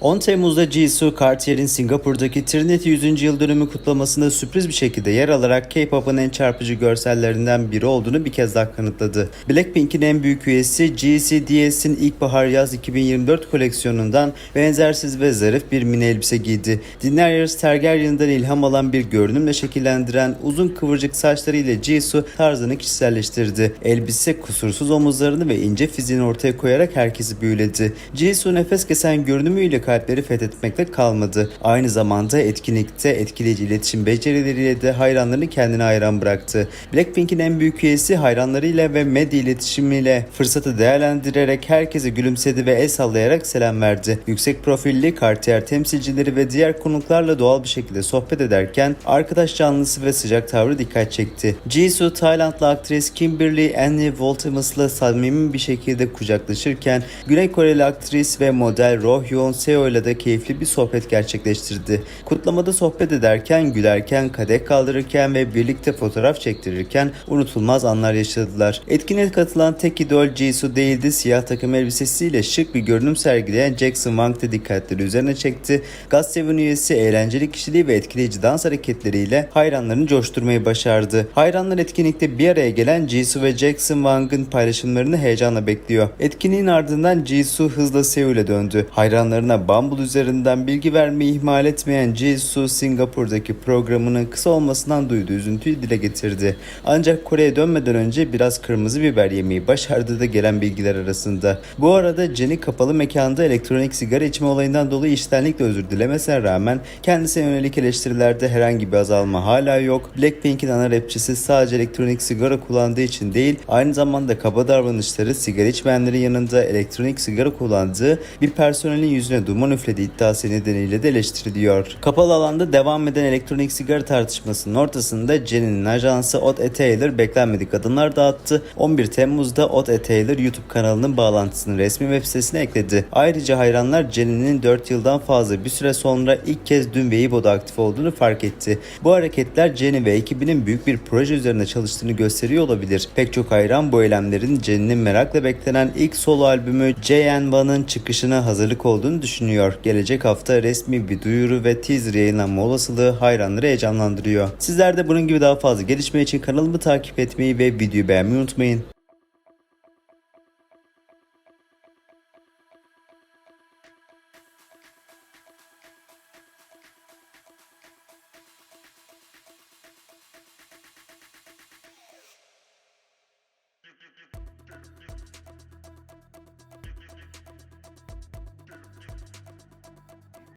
10 Temmuz'da Jisoo, Cartier'in Singapur'daki Trinity 100. yıl dönümü kutlamasında sürpriz bir şekilde yer alarak K-pop'un en çarpıcı görsellerinden biri olduğunu bir kez daha kanıtladı. Blackpink'in en büyük üyesi GCDS'in ilkbahar yaz 2024 koleksiyonundan benzersiz ve zarif bir mini elbise giydi. Daenerys Targaryen'dan ilham alan bir görünümle şekillendiren uzun kıvırcık saçlarıyla Jisoo tarzını kişiselleştirdi. Elbise kusursuz omuzlarını ve ince fiziğini ortaya koyarak herkesi büyüledi. Jisoo nefes kesen görünümüyle kalpleri fethetmekle kalmadı. Aynı zamanda etkinlikte etkileyici iletişim becerileriyle de hayranlarını kendine hayran bıraktı. Blackpink'in en büyük üyesi hayranlarıyla ve medya iletişimiyle fırsatı değerlendirerek herkese gülümsedi ve el sallayarak selam verdi. Yüksek profilli Cartier temsilcileri ve diğer konuklarla doğal bir şekilde sohbet ederken arkadaş canlısı ve sıcak tavrı dikkat çekti. Jisoo, Taylandlı aktris Kimberly Annie Voltimus'la samimi bir şekilde kucaklaşırken Güney Koreli aktris ve model Roh Yoon Seo ile de keyifli bir sohbet gerçekleştirdi. Kutlamada sohbet ederken, gülerken, kadeh kaldırırken ve birlikte fotoğraf çektirirken unutulmaz anlar yaşadılar. Etkinliğe katılan tek idol Jisoo değildi. Siyah takım elbisesiyle şık bir görünüm sergileyen Jackson Wang de dikkatleri üzerine çekti. GOT7 üyesi eğlenceli kişiliği ve etkileyici dans hareketleriyle hayranlarını coşturmayı başardı. Hayranlar etkinlikte bir araya gelen Jisoo ve Jackson Wang'ın paylaşımlarını heyecanla bekliyor. Etkinliğin ardından Jisoo hızla Seul'e döndü. Hayranlarına Bumble üzerinden bilgi vermeyi ihmal etmeyen Jisoo, Singapur'daki programının kısa olmasından duyduğu üzüntüyü dile getirdi. Ancak Kore'ye dönmeden önce biraz kırmızı biber yemeyi başardığı da gelen bilgiler arasında. Bu arada Jenny kapalı mekanda elektronik sigara içme olayından dolayı iştenlikle özür dilemesine rağmen kendisine yönelik eleştirilerde herhangi bir azalma hala yok. Blackpink'in ana rapçisi sadece elektronik sigara kullandığı için değil, aynı zamanda kaba davranışları sigara içmeyenlerin yanında elektronik sigara kullandığı bir personelin yüzüne duman üflediği iddiası nedeniyle de eleştiriliyor. Kapalı alanda devam eden elektronik sigara tartışmasının ortasında Jenny'nin ajansı Hot E Taylor beklenmedik adımlar dağıttı. 11 Temmuz'da Hot E Taylor YouTube kanalının bağlantısını resmi web sitesine ekledi. Ayrıca hayranlar Jenny'nin 4 yıldan fazla bir süre sonra ilk kez dün Weibo'da aktif olduğunu fark etti. Bu hareketler Jenny ve ekibinin büyük bir proje üzerinde çalıştığını gösteriyor olabilir. Pek çok hayran bu eylemlerin Jenny'nin merakla beklenen ilk solo albümü JN1'ın çıkışına hazırlık olduğunu düşünüyor. Gelecek hafta resmi bir duyuru ve teaser yayınlanma olasılığı hayranları heyecanlandırıyor. Sizler de bunun gibi daha fazla gelişme için kanalımı takip etmeyi ve videoyu beğenmeyi unutmayın.